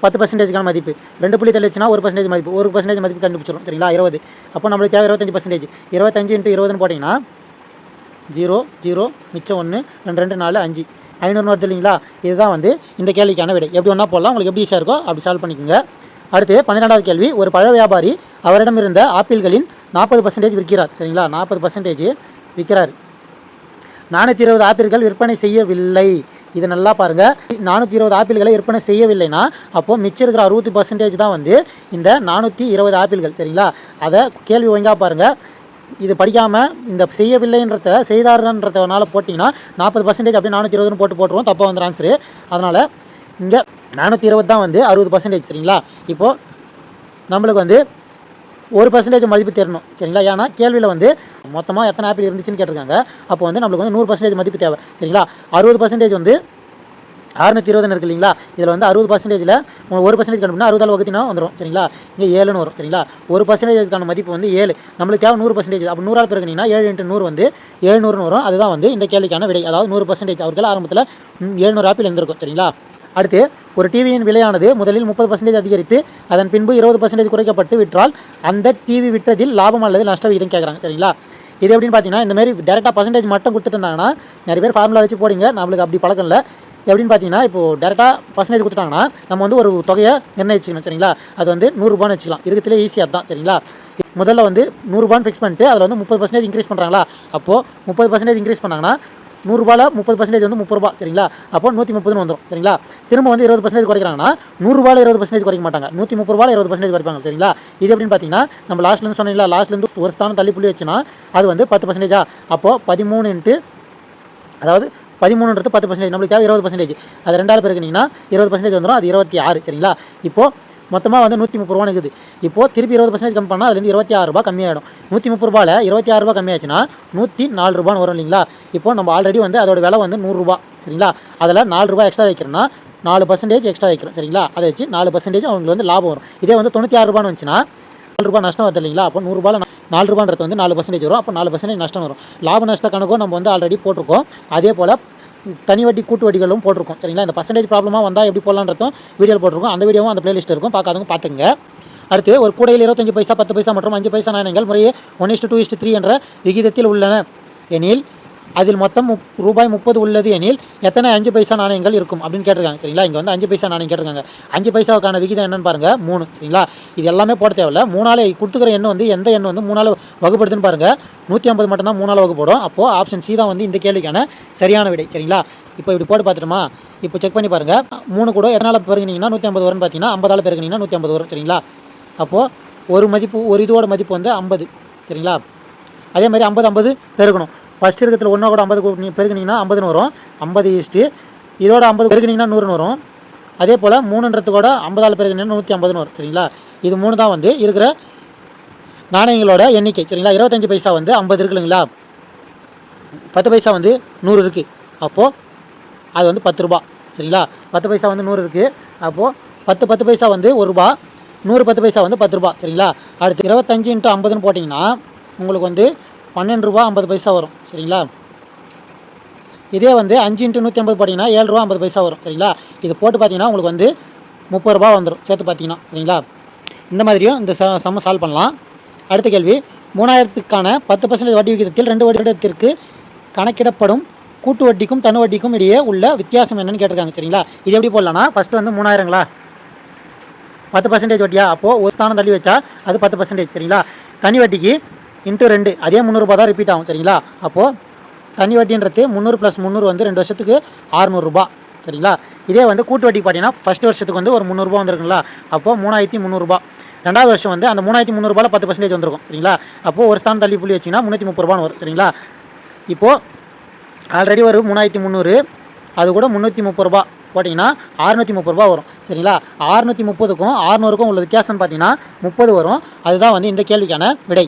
பத்து பர்சன்டேஜ்க்கான மதிப்பு. ரெண்டு புள்ளி தள்ளி ஒரு பர்சன்டேஜ் மதிப்பு. ஒரு பர்சன்டேஜ் மதிப்பு கண்டுபிடிச்சிடும் சரிங்களா? இருபது. அப்போ நம்மளுக்கு தேவை இருபத்தஞ்சி பர்சன்டேஜ் இருபத்தஞ்சு இன்ட்டு இருபதுன்னு போட்டிங்கன்னா ஜீரோ ஜீரோ மிச்சம் ஒன்று ரெண்டு ரெண்டு நாலு அஞ்சு. ஐநூறு வருது இல்லைங்களா இதுதான் வந்து இந்த கேள்விக்கான விடை. எப்படி ஒன்றா போடலாம். உங்களுக்கு எப்படி ஈஸியாக இருக்கோ அப்படி சால்வ் பண்ணிக்கோங்க. அடுத்து பன்னிரெண்டாவது கேள்வி. ஒரு பழ வியாபாரி அவரிடம் இருந்த ஆப்பிள்களின் நாற்பது பர்சன்டேஜ் விற்கிறார். சரிங்களா? நாற்பது பர்சன்டேஜ் விற்கிறார். நானூற்றி இருபது ஆப்பிள்கள் விற்பனை செய்யவில்லை. இது நல்லா பாருங்கள் நானூற்றி இருபது ஆப்பிள்களை விற்பனை செய்யவில்லைன்னா அப்போது மிச்சம் இருக்கிற அறுபத்தி பர்சன்டேஜ் தான் வந்து இந்த நானூற்றி இருபது ஆப்பிள்கள் சரிங்களா? அதை கேள்வி ஒழுங்காக பாருங்கள் இது படிக்காமல் இந்த செய்யவில்லைன்றத செய்தார்ன்றதுனால போட்டிங்கன்னா நாற்பது பர்சன்டேஜ் அப்படியே நானூற்றி இருபதுன்னு போட்டு போட்டுருவோம். தப்பாக வந்துடும் ஆன்சரு அதனால் இங்கே நானூற்றி இருபது தான் வந்து அறுபது பர்சன்டேஜ் சரிங்களா? இப்போது நம்மளுக்கு வந்து ஒரு பர்சன்டேஜ் மதிப்பு தெரியணும் சரிங்களா? ஏன்னா கேள்வியில் வந்து மொத்தமாக எத்தனை ஆப்பிள் இருந்துச்சுன்னு கேட்டிருக்காங்க. அப்போ வந்து நம்மளுக்கு வந்து நூறு பர்சன்டேஜ் மதிப்பு தேவை சரிங்களா? அறுபது பர்சன்டேஜ் வந்து அறுநூத்தி இருபதுன்னு இருக்கு இல்லைங்களா? இதில் வந்து அறுபது பர்சன்டேஜில் ஒரு பர்சன்டேஜ் கண்டுபிடினா அறுபதால் வகுத்தினா வந்துடும் சரிங்களா? இங்கே ஏழுன்னு வரும் சரிங்களா? ஒரு பர்சன்டேஜ்க்கான மதிப்பு வந்து ஏழு. நம்மளுக்கு தேவை நூறு பர்சன்டேஜ் அப்போ நூறால் பிறகுனீங்கன்னா ஏழு இன்ட்டு நூறு வந்து ஏழுநூறுன்னு வரும். அதுதான் வந்து இந்த கேள்விக்கான விடை. அதாவது நூறு பர்சன்டேஜ் அவர்கள் ஆரம்பத்தில் ஏழுநூறு ஆப்பிள் இருந்திருக்கும் சரிங்களா? அடுத்து ஒரு டிவியின் விலையானது முதலில் முப்பது பர்சன்டேஜ் அதிகரித்து அதன் பின்பு இருபது பர்சன்டேஜ் குறைக்கப்பட்டு விற்றால் அந்த டிவி விற்றதில் லாபம் அல்லது நஷ்ட விகிதம் கேட்குறாங்க சரிங்களா? இது எப்படின்னு பார்த்தீங்கன்னா இந்த மாதிரி டேரெக்டாக பர்சன்டேஜ் மட்டும் கொடுத்துட்டு இருந்தாங்கன்னா நிறைய பேர் ஃபார்முலா வச்சு போடுங்க நம்மளுக்கு அப்படி பழக்கம் இல்லை. எப்படின்னு பார்த்தீங்கன்னா இப்போ டேரெக்டாக பர்சன்டேஜ் கொடுத்துட்டாங்கன்னா நம்ம வந்து ஒரு தொகையை நிர்ணயிச்சுக்கணும் சரிங்களா? அது வந்து நூறுரூபான்னு வச்சுக்கலாம். இருக்கிறதுலே ஈஸியாக தான் சரிங்களா? முதல்ல வந்து நூறுரூபான்னு ஃபிக்ஸ் பண்ணிட்டு அதில் வந்து முப்பது பர்சன்டேஜ் இன்க்ரீஸ் பண்ணுறாங்களா அப்போது முப்பது பர்சன்டேஜ் இன்க்ரீஸ் பண்ணாங்கன்னா நூறுரூபாவில் முப்பது பர்சன்டேஜ் வந்து முப்பது ரூபா சரிங்களா? அப்போ நூற்றி முப்பதுன்னு வந்துடும் சரிங்களா? திரும்ப வந்து இருபது பர்சன்டேஜ் குறைக்கிறாங்கன்னா நூறுரூபாவில் இருபது பர்சன்டேஜ் குறைக்க மாட்டாங்க. நூற்றி முப்பது ரூபாயில் இருபது பர்சன்டேஜ் குறைப்பாங்க சரிங்களா? இது எப்படின்னு பார்த்தீங்கன்னா நம்ம லாஸ்ட்லேருந்து சொன்னீங்களா லாஸ்ட்லேருந்து ஒரு ஸ்தானம் தள்ளி புள்ளி வச்சுன்னா அது வந்து பத்து பர்சன்டேஜா அப்போது பதிமூணு இன்ட்டு அதாவது பதிமூணுன்றது பத்து பர்சன்டேஜ் நம்மளுக்கு தேவை இருபது பர்சன்டேஜ் அது ரெண்டாவது பிறகுனீங்கன்னா இருபது பர்சன்டேஜ் வந்துடும் அது இருபத்தி ஆறு சரிங்களா? இப்போது மொத்தமாக வந்து நூற்றி முப்பது ரூபா இருக்குது. இப்போது திருப்பி இருபது பர்சன்டேஜ் கம்மி பண்ணால் அதுலேருந்து இருபத்தி ஆறு ரூபாய் கம்மியாகிடும் நூற்றி முப்பது ரூபாயில் இருபத்தி ஆறு ரூபா கம்மியாச்சுன்னா நூற்றி நாலு ரூபான்னு வரும் இல்லைங்களா? இப்போ நம்ம ஆல்ரெடி வந்து அதோட விலை வந்து நூறுரூபா சரிங்களா? அதில் நாலு ரூபாய் எக்ஸ்ட்ரா வைக்கிறோன்னா நாலு பர்சன்டேஜ் எக்ஸ்ட்ரா வைக்கிறோம் சரிங்களா? அதை வச்சு நாலு பர்சன்டேஜ் அவங்களுக்கு வந்து லாபம் வரும். இதே வந்து தொண்ணூற்றி ஆறு ரூபான்னு வந்துச்சுன்னா நாலு ரூபாய் நஷ்டம் வருது இல்லைங்களா? அப்போ நூறுரூபாவில் நாலு ரூபான்றது வந்து நாலு பர்சன்டேஜ் வரும். அப்போ நாலு பர்சன்டேஜ் நஷ்டம் வரும். லாப நஷ்ட கணக்கும் நம்ம வந்து ஆல்ரெடி போட்டிருக்கோம். அதே போல் தனி வட்டி கூட்டு வட்டிகளும் போட்டிருக்கோம். சரிங்களா? இந்த பர்சன்டேஜ் ப்ராப்ளமாக வந்தால் எப்படி போடலான்றதும் வீடியோ போட்டிருக்கோம். அந்த வீடியோவும் அந்த பிளேலிஸ்ட் இருக்கும். பார்க்காதவங்க பார்த்துங்க அடுத்து ஒரு கூடையில் இருபத்தஞ்சு பைசா பத்து பைசா மற்றும் அஞ்சு பைசா நாணயங்கள் முறையே one is to two is to three என்ற விகிதத்தில் உள்ளன. எனில் அதில் மொத்தம் முப் ரூபாய் முப்பது உள்ளது எனில் எத்தனை அஞ்சு பைசா நாணயங்கள் இருக்கும் அப்படின்னு கேட்டிருக்காங்க சரிங்களா? இங்கே வந்து அஞ்சு பைசா நாணயம் கேட்டிருக்காங்க. அஞ்சு பைசாவுக்கான விகிதம் என்னன்னு பாருங்கள் மூணு சரிங்களா? இது எல்லாமே போட தேவையில்ல. மூணாலே கொடுத்துக்கிற எண் வந்து எந்த எண் வந்து மூணால் வகுப்படுதுன்னு பாருங்கள் நூற்றி ஐம்பது மட்டும்தான் மூணால் வகுப்படும். அப்போது ஆப்ஷன் சி தான் வந்து இந்த கேள்விக்கான சரியான விடை சரிங்களா? இப்போ இப்படி போட்டு பார்த்துட்டுமா? இப்போ செக் பண்ணி பாருங்கள் மூணு கூட எதனால் பெருகினீங்கன்னா நூற்றி ஐம்பது வரும்னு பார்த்தீங்கன்னா ஐம்பதால் பெருகினீங்கன்னா நூற்றி ஐம்பது வரும் சரிங்களா? அப்போது ஒரு மதிப்பு ஒரு இதோட மதிப்பு வந்து ஐம்பது சரிங்களா? அதே மாதிரி ஐம்பது ஐம்பது பெருகணும். ஃபஸ்ட் இருக்கிறதுல ஒன்றா கூட ஐம்பது கூட்டி- பெருக்குனீங்கன்னா ஐம்பதுன்னு வரும். ஐம்பது ஈஸ்ட்டு இதோட ஐம்பது பெருக்குனீங்கன்னா நூறுன்னு வரும். அதே போல் மூணுன்றது கூட ஐம்பதால் பெருக்குனீங்கன்னா நூற்றி ஐம்பதுன்னு வரும் சரிங்களா? இது மூணு தான் வந்து இருக்கிற நாணயங்களோட எண்ணிக்கை சரிங்களா? இருபத்தஞ்சி பைசா வந்து ஐம்பது இருக்கு இல்லைங்களா? பத்து பைசா வந்து நூறு இருக்குது அப்போது அது வந்து பத்து ரூபா சரிங்களா? பத்து பைசா வந்து நூறு இருக்குது அப்போது பத்து பத்து பைசா வந்து ஒரு ரூபா நூறு பத்து பைசா வந்து பத்து ரூபா சரிங்களா? அடுத்து இருபத்தஞ்சு இன்ட்டு ஐம்பதுன்னு போட்டிங்கன்னா உங்களுக்கு வந்து பன்னெண்டு ரூபா ஐம்பது பைசா வரும் சரிங்களா? இதே வந்து அஞ்சு இன்ட்டு நூற்றி ஐம்பது போட்டிங்கன்னா ஏழு ரூபா ஐம்பது பைசா வரும் சரிங்களா? இது போட்டு பார்த்தீங்கன்னா உங்களுக்கு வந்து முப்பது ரூபா வந்துடும் சேர்த்து பார்த்தீங்கன்னா சரிங்களா? இந்த மாதிரியும் இந்த ச சம்ம சால்வ் பண்ணலாம். அடுத்த கேள்வி மூணாயிரத்துக்கான பத்து பர்சன்டேஜ் வட்டி விகிதத்தில் ரெண்டு வருடத்திற்கு கணக்கிடப்படும் கூட்டு வட்டிக்கும் தனு வட்டிக்கும் இடையே உள்ள வித்தியாசம் என்னன்னு கேட்டிருக்காங்க சரிங்களா? இது எப்படி போடலாம்னா ஃபஸ்ட்டு வந்து மூணாயிரங்களா? பத்து பர்சன்டேஜ் வட்டியா? அப்போது ஒரு ஸ்தானம் தள்ளி வச்சா அது பத்து பர்சன்டேஜ் சரிங்களா? தனி வட்டிக்கு இன்ட்டு ரெண்டு. அதே முந்நூறுபா தான் ரிப்பீட் ஆகும் சரிங்களா? அப்போது தனி வட்டின்றது முந்நூறு ப்ளஸ் முந்நூறு வந்து ரெண்டு வருஷத்துக்கு ஆறுநூறுபா சரிங்களா? இதே வந்து கூட்டு வட்டி பார்த்தீங்கன்னா ஃபஸ்ட் வருஷத்துக்கு வந்து ஒரு முந்நூறுபா வந்துருக்குங்களா? அப்போது மூணாயிரத்தி முந்நூறுபா. ரெண்டாவது வருஷம் வந்து அந்த மூணாயிரத்தி முந்நூறுபாவில் பத்து பர்சன்டேஜ் வந்துருக்கும் சரிங்களா? அப்போது ஒரு ஸ்தானம் தள்ளி புள்ளி வச்சிங்கன்னா முந்நூற்றி முப்பது ரூபான்னு வரும் சரிங்களா? இப்போது ஆல்ரெடி ஒரு மூணாயிரத்தி முந்நூறு அது கூட முந்நூற்றி முப்பது ரூபா போட்டிங்கன்னா அறுநூற்றி முப்பது ரூபா வரும் சரிங்களா? அறுநூற்றி முப்பதுக்கும் அறுநூறுக்கும் உள்ள வித்தியாசம் பார்த்தீங்கன்னா முப்பது வரும். அதுதான் வந்து இந்த கேள்விக்கான விடை.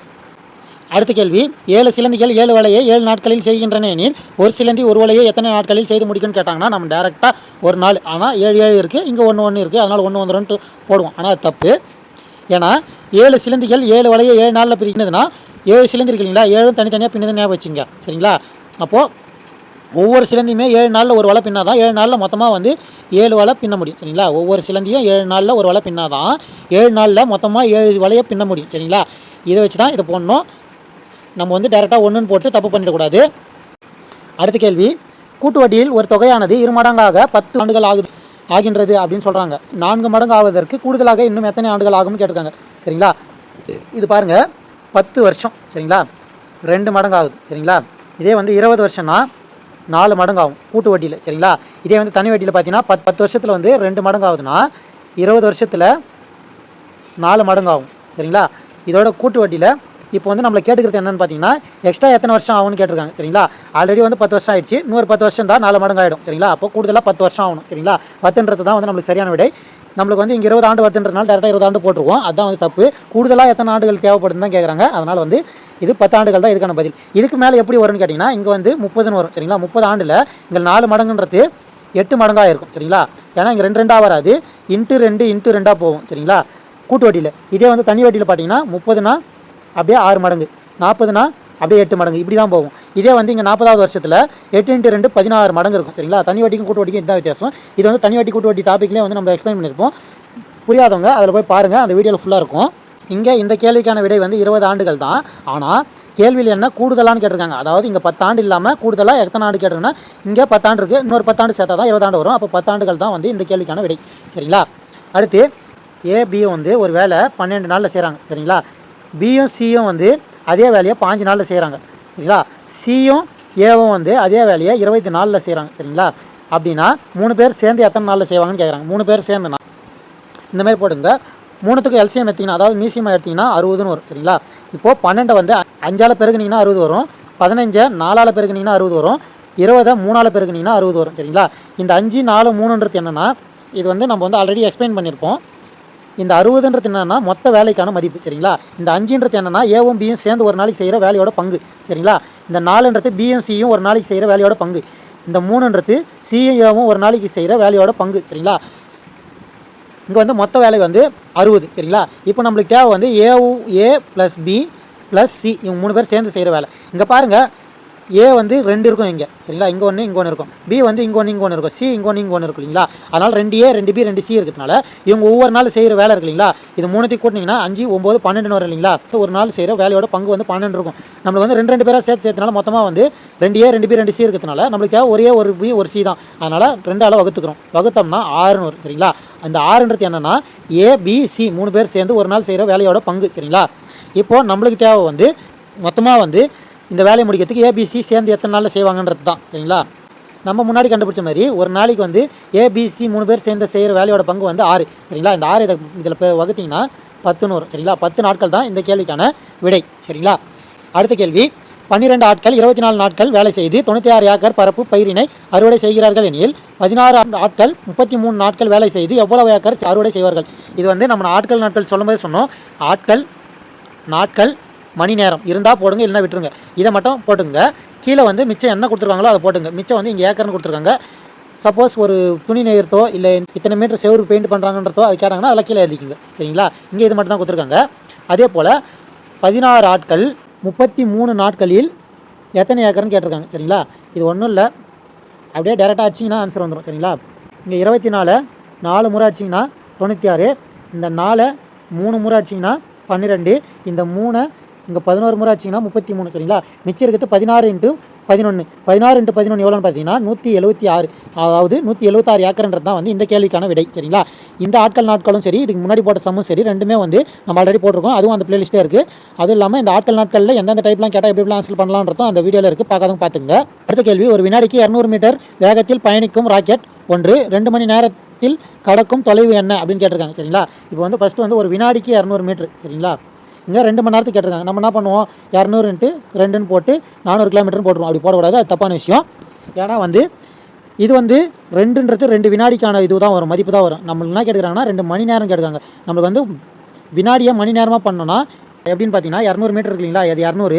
அடுத்த கேள்வி ஏழு சிலந்திகள் ஏழு வலையை ஏழு நாட்களில் செய்கின்றன எனில் ஒரு சிலந்தி ஒரு வலையை எத்தனை நாட்களில் செய்து முடிக்கும்னு கேட்டாங்கன்னா நம்ம டேரெக்டாக ஒரு நாள் ஆனால் ஏழு ஏழு இருக்குது இங்கே ஒன்று ஒன்று இருக்குது அதனால் ஒன்று வந்துடும்ட்டு போடுவோம். ஆனால் அது தப்பு. ஏன்னா ஏழு சிலந்திகள் ஏழு வலையை ஏழு நாளில் பிரிக்கிறதுனா ஏழு சிலந்தி இருக்கு இல்லைங்களா ஏழும் தனித்தனியாக பின்னது ஞாபகம் வச்சுங்க சரிங்களா? அப்போது ஒவ்வொரு சிலந்தியுமே ஏழு நாளில் ஒரு வலை பின்னாதான் ஏழு நாளில் மொத்தமாக வந்து ஏழு வலை பின்ன முடியும் சரிங்களா? ஒவ்வொரு சிலந்தியும் ஏழு நாளில் ஒரு வலை பின்னாதான் ஏழு நாளில் மொத்தமாக ஏழு வலையை பின்ன முடியும் சரிங்களா? இதை வச்சு தான் இதை போடணும். நம்ம வந்து டேரெக்டாக ஒன்றுன்னு போட்டு தப்பு பண்ணிடக்கூடாது. அடுத்த கேள்வி. கூட்டு வட்டியில் ஒரு தொகையானது இரு மடங்காக பத்து ஆண்டுகள் ஆகுது ஆகின்றது அப்படின்னு சொல்கிறாங்க நான்கு மடங்கு ஆவதற்கு கூடுதலாக இன்னும் எத்தனை ஆண்டுகள் ஆகும்னு கேட்டிருக்காங்க. சரிங்களா? இது பாருங்கள் பத்து வருஷம். சரிங்களா? ரெண்டு மடங்கு ஆகுது சரிங்களா? இதே வந்து இருபது வருஷம்னா நாலு மடங்கு ஆகும் கூட்டு வட்டியில் சரிங்களா? இதே வந்து தனி வட்டியில் பார்த்தீங்கன்னா பத் பத்து வருஷத்தில் வந்து ரெண்டு மடங்கு ஆகுதுன்னா இருபது வருஷத்தில் நாலு மடங்கு ஆகும் சரிங்களா? இதோட கூட்டு வட்டியில் இப்போ வந்து நம்மளை கேட்டுக்கிறது என்னென்னு பார்த்தீங்கன்னா எக்ஸ்ட்ரா எத்தனை வருஷம் ஆகும்னு கேட்டிருக்காங்க சரிங்களா? ஆல்ரெடி வந்து பத்து வருஷம் ஆயிடுச்சு. இன்னொரு பத்து வருஷம் தான் நாலு மடங்கு ஆகிடும் சரிங்களா? அப்போ கூடுதலாக பத்து வருஷம் ஆகணும் சரிங்களா? பத்துன்றது தான் வந்து நம்மளுக்கு சரியான விடை. நம்மளுக்கு வந்து இங்கே இருபது ஆண்டு வருதுன்றதுனால டேரெக்டாக இருபது ஆண்டு போட்டுருவோம் அதுதான் வந்து தப்பு. கூடுதலாக எத்தனை ஆண்டுகள் தேவைப்படுதுன்னு தான் கேட்குறாங்க அதனால் வந்து இது பத்து ஆண்டுகள் தான் இதுக்கான பதில். இதுக்கு மேலே எப்படி வரும்னு கேட்டிங்கன்னா இங்கே வந்து முப்பதுன்னு வரும் சரிங்களா? முப்பது ஆண்டில் இங்கே நாலு மடங்குன்றது எட்டு மடங்காக இருக்கும் சரிங்களா? ஏன்னா இங்கே ரெண்டு ரெண்டாக வராது. இன்ட்டு ரெண்டு இன்ட்டு ரெண்டாக போகும் சரிங்களா? கூட்டு வட்டியில். இதே வந்து தனி வட்டியில் பார்த்தீங்கன்னா முப்பதுனா அப்படியே ஆறு மடங்கு. நாற்பதுனா அப்படியே எட்டு மடங்கு. இப்படி தான் போகும். இதே வந்து இங்கே நாற்பதாவது வருஷத்தில் எட்டு இன்ட்டு ரெண்டு பதினாறு மடங்கு இருக்கும். சரிங்களா? தனி வட்டிக்கும் கூட்டு வட்டிக்கும் இதுதான் வித்தியாசம். இது வந்து தனி வட்டி கூட்டு வட்டி டாப்பிக்லேயே வந்து நம்ம எக்ஸ்பிளைன் பண்ணியிருப்போம். புரியாதவங்க அதில் போய் பாருங்கள் அந்த வீடியோவில் ஃபுல்லாக இருக்கும். இங்கே இந்த கேள்விக்கான விடை வந்து இருபது ஆண்டுகள் தான். ஆனால் கேள்வியில் என்ன கூடுதலான்னு கேட்டிருக்காங்க. அதாவது இங்கே பத்தாண்டு இல்லாமல் கூடுதலாக எத்தனை ஆண்டு கேட்டிருக்குன்னா இங்கே பத்தாண்டு இருக்குது இன்னொரு பத்தாண்டு சேர்த்தா தான் இருபதாண்டு வரும். அப்போ பத்தாண்டுகள் தான் வந்து இந்த கேள்விக்கான விடை. சரிங்களா? அடுத்து ஏபியும் வந்து ஒரு வேலை பன்னெண்டு நாளில் செய்கிறாங்க சரிங்களா? பியும் சியும் வந்து அதே வேலையை பாஞ்சு நாளில் செய்கிறாங்க சரிங்களா? சியும் ஏவும் வந்து அதே வேலையை இருபத்தி நாலில் செய்கிறாங்க சரிங்களா? அப்படின்னா மூணு பேர் சேர்ந்து எத்தனை நாளில் செய்வாங்கன்னு கேட்குறாங்க மூணு பேர் சேர்ந்துனா இந்தமாரி போடுங்க மூணுத்துக்கு எல்சிஎம் எடுத்திங்கன்னா அதாவது மியூசியமாக எடுத்திங்கன்னா அறுபதுன்னு வரும். சரிங்களா? இப்போது பன்னெண்டை வந்து அஞ்சால் பெருகுனிங்கன்னா அறுபது வரும். பதினஞ்சை நாலால் பெருகுனிங்கன்னா அறுபது வரும். இருபதை மூணால் பெருகுனிங்கன்னா அறுபது வரும். சரிங்களா? இந்த அஞ்சு நாலு மூணுன்றது என்னென்னா இது வந்து நம்ம வந்து ஆல்ரெடி எக்ஸ்பிளைன் பண்ணியிருப்போம் இந்த அறுபதுன்றது என்னென்னா மொத்த வேலைக்கான மதிப்பு சரிங்களா? இந்த அஞ்சுன்றது என்னென்னா ஏவும் பியும் சேர்ந்து ஒரு நாளைக்கு செய்கிற வேலையோட பங்கு சரிங்களா? இந்த நாலுன்றது பியும் சியும் ஒரு நாளைக்கு செய்கிற வேலையோட பங்கு. இந்த மூணுன்றது சியும் ஏவும் ஒரு நாளைக்கு செய்கிற வேலையோட பங்கு சரிங்களா? இங்கே வந்து மொத்த வேலை வந்து அறுபது சரிங்களா? இப்போ நம்மளுக்கு தேவை வந்து ஏவு A plus B plus C இவங்க மூணு பேர் சேர்ந்து செய்கிற வேலை. இங்கே பாருங்கள் ஏ வந்து ரெண்டு இருக்கும் இங்கே. சரிங்களா? இங்கே ஒன்று இங்கே ஒன்று இருக்கும். பி வந்து இங்கே ஒன்று இங்கே ஒன்று இருக்கும். சி இங்கே ஒன்று இங்கே ஒன்று இருக்கும் இல்லைங்களா? அதனால் ரெண்டு ஏ ரெண்டு பி ரெண்டு சி இருக்கிறதுனால இவங்க ஒவ்வொரு நாள் செய்கிற வேலை இருக்கு இல்லைங்களா? இது மூணுத்தையும் கூட்டினீங்கன்னா அஞ்சு ஒம்பது பன்னெண்டுன்னு வரும் இல்லைங்களா? ஒரு நாள் செய்கிற வேலையோட பங்கு வந்து பன்னெண்டு இருக்கும். நம்மளுக்கு வந்து ரெண்டு ரெண்டு பேராக சேர்த்து சேர்த்தனால மொத்தமாக வந்து ரெண்டு ஏ ரெண்டு பி ரெண்டு சி இருக்கிறதுனால நம்மளுக்கு தேவை ஒரே ஒரு பி ஒரு சி தான். அதனால் ரெண்டு அளவு வகுத்துக்கிறோம். வகுத்தோம்னா ஆறுன்னு வரும். சரிங்களா? அந்த ஆறுன்றது என்னென்னா ஏ பி சி மூணு பேர் சேர்ந்து ஒரு நாள் செய்கிற வேலையோட பங்கு. சரிங்களா? இப்போது நம்மளுக்கு தேவை வந்து மொத்தமாக வந்து இந்த வேலையை முடிக்கிறதுக்கு ஏபிசி சேர்ந்து எத்தனை நாளில் செய்வாங்கன்றது தான் சரிங்களா? நம்ம முன்னாடி கண்டுபிடிச்ச மாதிரி ஒரு நாளைக்கு வந்து ஏபிசி மூணு பேர் சேர்ந்து செய்கிற வேலையோட பங்கு வந்து ஆறு சரிங்களா? இந்த ஆறு இதை இதில் வகுத்தீங்கன்னா பத்துன்னு வரும் சரிங்களா? பத்து நாட்கள் தான் இந்த கேள்விக்கான விடை சரிங்களா? அடுத்த கேள்வி பன்னிரெண்டு ஆட்கள் இருபத்தி நாலு நாட்கள் வேலை செய்து தொண்ணூற்றி ஆறு ஏக்கர் பரப்பு பயிரினை அறுவடை செய்கிறார்கள் எனில் பதினாறு ஆட்கள் முப்பத்தி மூணு நாட்கள் வேலை செய்து எவ்வளவு ஏக்கர் அறுவடை செய்வார்கள்? இது வந்து நம்ம ஆட்கள் நாட்கள் சொல்லும்போது சொன்னோம். ஆட்கள் நாட்கள் மணி நேரம். இருந்தால் போடுங்க இல்லைனா விட்டுருங்க. இதை மட்டும் போட்டுங்க கீழே வந்து மிச்சம் என்ன கொடுத்துருக்காங்களோ அதை போட்டுங்க மிச்சம் வந்து இங்கே ஏக்கர்னு கொடுத்துருக்காங்க. சப்போஸ் ஒரு துணி நேர்த்தோ இல்லை இத்தனை மீட்டர் செவரு பெயிண்ட் பண்ணுறாங்கன்றதோ அது கேட்டாங்கன்னா அதில் கீழே எழுதிக்கங்க சரிங்களா? இங்கே இது மட்டும் தான் கொடுத்துருக்காங்க. அதே போல் பதினாறு ஆட்கள் முப்பத்தி மூணு நாட்களில் எத்தனை ஏக்கர்னு கேட்டிருக்காங்க. சரிங்களா? இது ஒன்றும் இல்லை. அப்படியே டேரெக்டாக அடிச்சிங்கன்னா ஆன்சர் வந்துடும் சரிங்களா? இங்கே இருபத்தி நாலு நாலு முறை அடிச்சிங்கன்னா தொண்ணூற்றி ஆறு. இந்த நாலை மூணு முறை அடிச்சிங்கன்னா பன்னிரெண்டு. இந்த மூணை இங்கே பதினோரு முறை ஆச்சுங்கன்னா முப்பத்தி மூணு சரிங்களா? மிச்சம் இருக்கிறது பதினாறு இன்ட்டு பதினொன்று பதினாறு இன்ட்டு பதினொன்று எவ்வளோன்னு பார்த்தீங்கன்னா நூற்றி எழுபத்தி ஆறு. அதாவது நூற்றி எழுபத்தாறு ஏக்கர்ன்றது தான் வந்து இந்த கேள்விக்கான விடை சரிங்களா? இந்த ஆட்கள் நாட்களும் சரி இதுக்கு முன்னாடி போட்ட சம்மும் சரி ரெண்டுமே வந்து நம்ம ஆல்ரெடி போட்டிருக்கோம். அதுவும் அந்த பிளேலிஸ்ட்டே இருக்குது அதுவும் இல்லாமல் இந்த ஆட்கள் நாட்களில் எந்தெந்த டைப்லாம் கேட்டால் எப்படிலாம் ஆன்சர் பண்ணலான்றதும் அந்த வீடியோவில் இருக்குது பார்க்காதவங்க பார்த்துங்க அடுத்த கேள்வி ஒரு வினாடிக்கு இரநூறு மீட்டர் வேகத்தில் பயணிக்கும் ராக்கெட் ஒன்று ரெண்டு மணி நேரத்தில் கடக்கும் தொலைவு என்ன அப்படின்னு கேட்டிருக்காங்க சரிங்களா? இப்போ வந்து ஃபஸ்ட்டு வந்து ஒரு வினாடிக்கு இரநூறு மீட்ரு சரிங்களா? இங்கே ரெண்டு மணி நேரத்துக்கு கேட்டிருக்காங்க. நம்ம என்ன பண்ணுவோம்? இரநூறுன்ட்டு ரெண்டுன்னு போட்டு நானூறு கிலோமீட்டர்னு போட்டுருவோம். அப்படி போடக்கூடாது அது தப்பான விஷயம். ஏன்னா வந்து இது வந்து ரெண்டுன்றது ரெண்டு வினாடிக்கான இது தான் வரும். மதிப்பு தான் வரும். நம்மளுக்கு என்ன கேட்குறாங்கன்னா ரெண்டு மணி நேரம் கேட்குறாங்க நம்மளுக்கு வந்து வினாடியை மணி நேரமாக பண்ணோன்னா எப்படின்னு பார்த்தீங்கன்னா இரநூறு மீட்டர் இருக்குங்களா அது இது இரநூறு.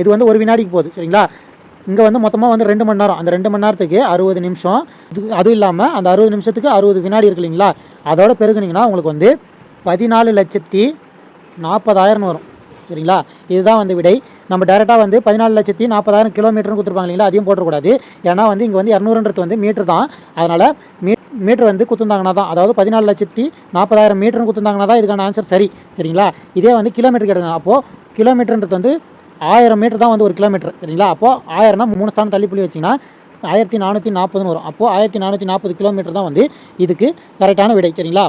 இது வந்து ஒரு வினாடிக்கு போகுது. சரிங்களா? இங்கே வந்து மொத்தமாக வந்து ரெண்டு மணி நேரம். அந்த ரெண்டு மணி நேரத்துக்கு அறுபது நிமிஷம். இது அதுவும் இல்லாமல் அந்த அறுபது நிமிஷத்துக்கு அறுபது வினாடி இருக்கு இல்லைங்களா? அதோட பெருகுனிங்கன்னா உங்களுக்கு வந்து பதினாலு லட்சத்தி நாற்பதாயிரம்னு வரும். சரிங்களா? இதுதான் வந்து விடை. நம்ம டேரெக்டாக வந்து பதினாலு லட்சத்தி நாற்பதாயிரம் கிலோமீட்டர்னு கொடுத்துருப்பாங்க இல்லைங்களா? அதையும் போட்டக்கூடாது ஏன்னா வந்து இங்கே வந்து இரநூறுன்றது வந்து மீட்டர் தான். அதனால் மீ மீட்டர் வந்து குத்துந்தாங்கன்னா தான் அதாவது பதினாலு லட்சத்தி நாற்பதாயிரம் மீட்டர்னு குத்துந்தாங்கன்னா தான் இதுக்கான ஆன்சர் சரி. சரிங்களா? இதே வந்து கிலோமீட்டர் கேட்டுங்க அப்போது கிலோமீட்டர்ன்றது வந்து ஆயிரம் மீட்டர் தான் வந்து ஒரு கிலோமீட்டர் சரிங்களா? அப்போது ஆயிரம்னா மூணு ஸ்தானம் தள்ளி புள்ளி வச்சிங்கன்னா ஆயிரத்தி நானூற்றி நாற்பதுன்னு வரும். அப்போது ஆயிரத்தி நானூற்றி நாற்பது கிலோமீட்டர் தான் வந்து இதுக்கு கரெக்டான விடை. சரிங்களா?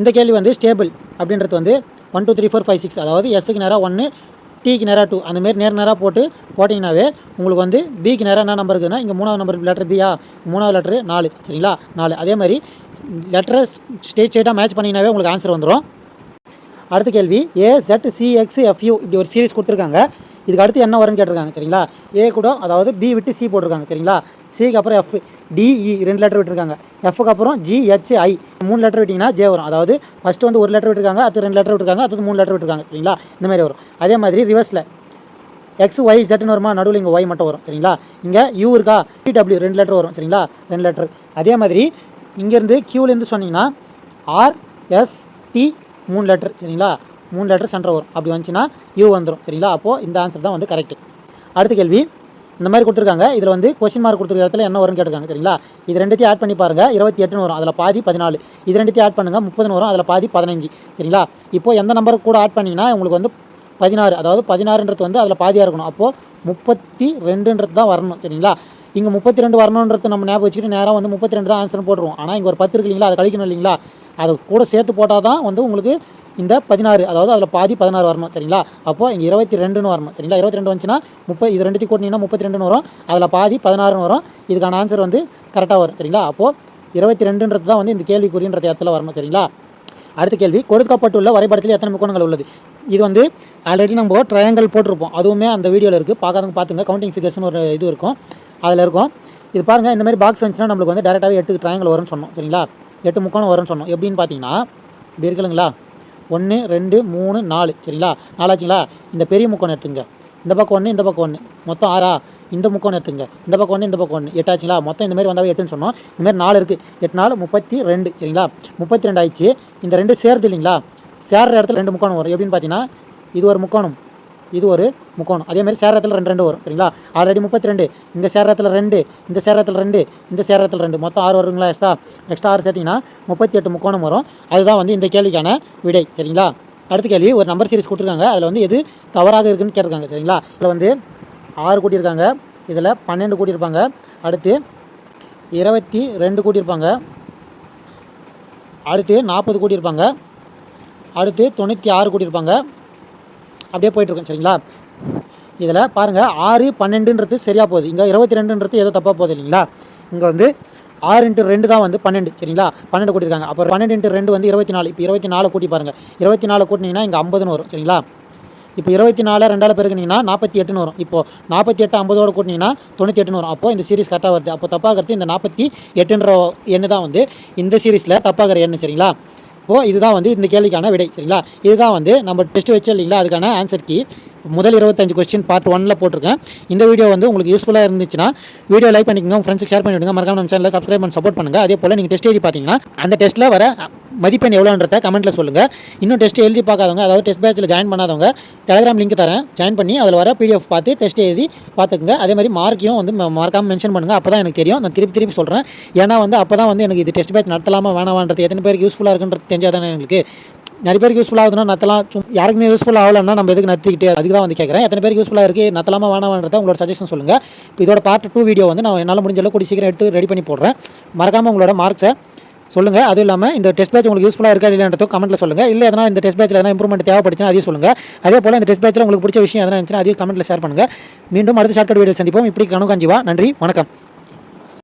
இந்த கேள்வி வந்து ஸ்டேபிள் அப்படின்றது வந்து one two three four five six அதாவது எஸ்ஸுக்கு நேராக ஒன்று டிக்கு நேராக டூ அந்தமாரி நேர் நேராக போட்டு போட்டிங்கனாவே உங்களுக்கு வந்து பிக்கு நேராக என்ன நம்பர் இருக்குதுன்னா இங்கே மூணாவது நம்பர் லெட்டர் பியா மூணாவது லெட்டர் நாலு. சரிங்களா? நாலு. அதே மாதிரி லெட்டரை ஸ்டேட் ஸ்டேட்டாக மேட்ச் பண்ணிங்கனாவே உங்களுக்கு ஆன்சர் வந்துடும் அடுத்த கேள்வி. ஏ செட் சிஎக்ஸ் எஃப்யூ இப்படி ஒரு சீரிஸ் கொடுத்துருக்காங்க. இதுக்கு அடுத்து என்ன வரும்னு கேட்டிருக்காங்க. சரிங்களா? ஏ கூட அதாவது பி விட்டு சி போட்டிருக்காங்க. சரிங்களா? சிக்கு அப்புறம் எஃப் டிஇ e ரெண்டு லெட்டர் விட்டுருக்காங்க. எஃப்க்கு அப்புறம் ஜிஹெச்ஐ மூணு லெட்டர் விட்டிங்கன்னா ஜே வரும். அதாவது ஃபஸ்ட்டு வந்து ஒரு லெட்டர் விட்டுருக்காங்க அடுத்து ரெண்டு லெட்டர் விட்டுருக்காங்க அடுத்து மூணு லெட்டர் விட்டுருக்காங்க. சரிங்களா? இந்த மாதிரி வரும். அதே மாதிரி ரிவர்ஸில் எக்ஸ் ஒய் ஜெட்னு வருமா? நடுவில் இங்கே ஒய் மட்டும் வரும். சரிங்களா? இங்கே யூ இருக்கா? பிடபிள்யூ ரெண்டு லெட்டர் வரும். சரிங்களா? ரெண்டு லெட்டர் அதே மாதிரி இங்கேருந்து க்யூலேருந்து சொன்னீங்கன்னா ஆர் எஸ் டி மூணு லெட்டர் சரிங்களா? மூணு லெட்டர் சென்டர் வரும். அப்படி வந்துச்சுன்னா யூ வந்துடும் சரிங்களா? அப்போது இந்த ஆன்சர் தான் வந்து கரெக்ட் அடுத்த கேள்வி. இந்த மாதிரி கொடுத்துருக்காங்க. இதில் வந்து கொஸ்டின் மார்க் கொடுத்துருக்க இடத்துல என்ன வரும்னு கேட்டிருக்காங்க சரிங்களா? இது ரெண்டுத்தையும் ஆட் பண்ணி பாருங்கள் இருபத்தி எட்டுன்னு வரும். அதில் பாதி பதினாலு. இது ரெண்டுத்தையும் ஆட் பண்ணுங்கள் முப்பதுன்னு வரும். அதில் பாதி பதினஞ்சு. சரிங்களா? இப்போ எந்த நம்பர் கூட ஆட் பண்ணிங்கன்னா உங்களுக்கு வந்து பதினாறு. அதாவது பதினாறுன்றது வந்து அதில் பாதியாக இருக்கணும். அப்போது முப்பத்தி ரெண்டுன்றது தான் வரணும் சரிங்களா? இங்கே முப்பத்தி ரெண்டு வரணுன்றது நம்ம ஞாபகம் வச்சுக்கிட்டு நேராக வந்து முப்பத்தி ரெண்டு தான் ஆன்சர் போட்டுருவோம். ஆனால் இங்கே ஒரு பத்து இருக்கு இல்லைங்களா? அதை கழிக்கணும் இல்லைங்களா? அது கூட சேர்த்து போட்டால் தான் வந்து உங்களுக்கு இந்த பதினாறு அதாவது அதில் பாதி பதினாறு வரணும் சரிங்களா? அப்போது இங்கே இருபத்தி ரெண்டுன்னு வரணும் சரிங்களா? இருபத்தி ரெண்டு வந்துச்சுன்னா முப்பது இது ரெண்டுத்தையும் கூட்டினீங்கன்னா முப்பத்தி ரெண்டுன்னு வரும். அதில் பாதி பதினாறுன்னு வரும். இதுக்கான ஆன்சர் வந்து கரெக்டாக வரும் சரிங்களா? அப்போது இருபத்தி ரெண்டுன்றது தான் வந்து இந்த கேள்விக்குறின்ற இடத்துல வரணும் சரிங்களா? அடுத்த கேள்வி கொடுக்கப்பட்டுள்ள வரைபடத்தில் எத்தனை முக்கோணங்கள் உள்ளது? இது வந்து ஆல்ரெடி நம்ம ட்ரையாங்கல் போட்டிருப்போம். அதுவுமே அந்த வீடியோவில் இருக்குது பார்க்காதவங்க பார்த்துங்க. கவுண்டிங் ஃபிகர்ஸ்னு ஒரு இது இருக்கும். அதில் இருக்கும். இது பாருங்கள் இந்த மாதிரி பாக்ஸ் வந்துச்சுன்னா நம்மளுக்கு வந்து டேரெக்டாகவே எட்டு ட்ரையாங்கல் வரும்னு சொன்னோம் சரிங்களா? எட்டு முக்கோணம் வரும்னு சொன்னோம். எப்படின்னு பார்த்தீங்கன்னா இப்படி இருக்குல்லைங்களா? ஒன்று ரெண்டு மூணு நாலு. சரிங்களா? நாலாச்சுங்களா? இந்த பெரிய முக்கோணம் எடுத்துங்க இந்த பக்கம் ஒன்று இந்த பக்கம் ஒன்று மொத்தம் ஆறா? இந்த முக்கோணம் எடுத்துங்க இந்த பக்கம் ஒன்று இந்த பக்கம் ஒன்று எட்டாச்சுங்களா? மொத்தம் இந்த மாதிரி வந்தாவே எட்டுன்னு சொன்னோம். இந்த மாதிரி நாலு இருக்குது எட்டு நாலு முப்பத்தி ரெண்டு சரிங்களா? முப்பத்தி ரெண்டு ஆயிடுச்சு இந்த ரெண்டு சேருது இல்லைங்களா? சேர்ற இடத்துல ரெண்டு முக்கோணம் வரும். எப்படின்னு பார்த்தீங்கன்னா இது ஒரு முக்கோணம். இது ஒரு முக்கோணம். அதே மாதிரி சேரத்தில் ரெண்டு ரெண்டு வரும். சரிங்களா? ஆல்ரெடி முப்பத்தி ரெண்டு இந்த சேரத்தில் ரெண்டு இந்த சேரத்தில் ரெண்டு இந்த சேரத்தில் ரெண்டு. மொத்தம் ஆறு வருங்களா எக்ஸ்ட்ரா எக்ஸ்ட்ரா ஆறு சேர்த்திங்கன்னா முப்பத்தி எட்டு முக்கோணம் வரும். அதுதான் வந்து இந்த கேள்விக்கான விடை. சரிங்களா? அடுத்த கேள்வி ஒரு நம்பர் சீரிஸ் கொடுத்துருக்காங்க. அதில் வந்து எது தவறாக இருக்குன்னு கேட்டிருக்காங்க. சரிங்களா? இதில் வந்து ஆறு கூட்டியிருக்காங்க. இதில் பன்னெண்டு கூட்டியிருப்பாங்க. அடுத்து இருபத்தி ரெண்டு கூட்டியிருப்பாங்க. அடுத்து நாற்பது கூட்டியிருப்பாங்க. அடுத்து தொண்ணூற்றி ஆறு கூட்டியிருப்பாங்க. அப்படியே போயிட்டுருக்கோம் சரிங்களா? இதில் பாருங்கள் ஆறு பன்னெண்டுன்றது சரியாக போகுது. இங்கே இருபத்தி ரெண்டுன்றது ஏதோ தப்பாக போகுது இல்லைங்களா? இங்கே வந்து ஆறு இன்ட்டு ரெண்டு தான் வந்து பன்னெண்டு சரிங்களா? பன்னெண்டு கூட்டியிருக்காங்க. அப்போ பன்னெண்டு இன்ட்டு ரெண்டு வந்து இருபத்தி நாலு இப்போ இருபத்தி நாலு கூட்டி பாருங்கள் இருபத்தி நாலு கூட்டினீங்கன்னா இங்கே ஐம்பதுன்னு வரும் சரிங்களா? இப்போ இருபத்தி நாலு ரெண்டால் பெருக்குனீங்கன்னா நாற்பத்தி எட்டுன்னு வரும். இப்போ நாற்பத்தி எட்டு ஐம்பதோட கூட்டினீங்கன்னா தொண்ணூற்றி எட்டுன்னு வரும். அப்போ இந்த சீரிஸ் கரெக்டாக வருது. அப்போ தப்பாகிறது இந்த நாற்பத்தி எட்டுன்ற எண்ணு தான் வந்து இந்த சீரிஸில் தப்பாகிற எண்ணு சரிங்களா? இப்போது இதுதான் வந்து இந்த கேள்விக்கான விடை சரிங்களா? இதுதான் வந்து நம்ம டெஸ்ட் வச்சு இல்லைங்களா? அதுக்கான ஆன்சர் கீ முதல் இருபத்தஞ்சு கொஸ்டின் பார்ட் ஒன்ல போட்டிருக்கேன். இந்த வீடியோ வந்து உங்களுக்கு யூஸ்ஃபுல்லாக இருந்துச்சுன்னா வீடியோ லைக் பண்ணிக்கோங்க. உங்கள் ஃப்ரெண்ட்ஸுக்கு ஷேர் பண்ணிவிடுங்க. மறக்காம நம்ம சேனலில் சப்ஸ்கிரைப் பண்ணி சப்போர்ட் பண்ணுங்கள் அதே போல் நீங்கள் டெஸ்ட் எழுதி பார்த்தீங்கன்னா அந்த டெஸ்ட்டில் வர மதிப்பெண் எவ்வளோன்றத கமெண்ட்டில் சொல்லுங்கள் இன்னும் டெஸ்ட் எழுதி பார்க்காதவங்க அதாவது டெஸ்ட் பேட்சில் ஜாயின் பண்ணாதவங்க டெலிகிராம் லிங்க் தரேன் ஜாயின் பண்ணி அதில் வர பிடிஎஃப் பார்த்து டெஸ்ட் எழுதி பார்த்துக்குங்க. அதே மாதிரி மார்க்கையும் வந்து மறக்காமல் மென்ஷன் பண்ணுங்கள் அப்போ தான் எனக்கு தெரியும். நான் திருப்பி திருப்பி சொல்கிறேன் ஏன்னா வந்து அப்போ தான் வந்து எனக்கு இது டெஸ்ட் பேட்ச் நடத்தலாமா வேணாமான்றது எத்தனை பேருக்கு யூஸ்ஃபுல்லாக இருக்குன்றது தெரிஞ்சால் தானே எங்களுக்கு. நிறைய பேருக்கு யூஸ்ஃபுல்லாக ஆகுதுன்னா நத்தலாம் சும் யாருக்குமே யூஸ்ஃபுல் ஆகலன்னா நம்ம எதுக்கு நத்திக்கிட்டு அதுக்கு தான் வந்து கேட்குறேன் எத்தனை பேருக்கு யூஸ்ஃபுல்லாக இருக்குது நத்தலாமா வேணாம்ன்றத உங்களோட சஜஷன் சொல்லுங்கள் இப்போ இதோட பார்ட் டூ வீடியோ வந்து நான் என்னால் முடிஞ்ச அளவுக்கு கூடிய சீக்கிரம் எடுத்து ரெடி பண்ணி போடுறேன். மறக்காமல் உங்களோட மார்க்ஸை சொல்லுங்கள் அதுவும் இல்லாமல் இந்த டெஸ்ட் பேட்ச் உங்களுக்கு யூஸ்ஃபுல்லாக இருக்கா இல்லைன்றதும் கமெண்ட்டில் சொல்லுங்கள் இல்லை எதனா இந்த டெஸ்ட் பேட்சில் எதனா இம்ப்ரூவ்மெண்ட் தேவைப்படுச்சுன்னா அதையும் சொல்லுங்கள் அதே போல் இந்த டெஸ்ட் பேட்சில் உங்களுக்கு பிடிச்ச விஷயம் எதனா இருந்துச்சுன்னா அதையும் கமெண்ட்டில் ஷேர் பண்ணுங்கள் மீண்டும் அடுத்த ஷார்ட்கட் வீடியோ சந்திப்போம். இப்படி கணக்கு காஞ்சிவா நன்றி. வணக்கம்.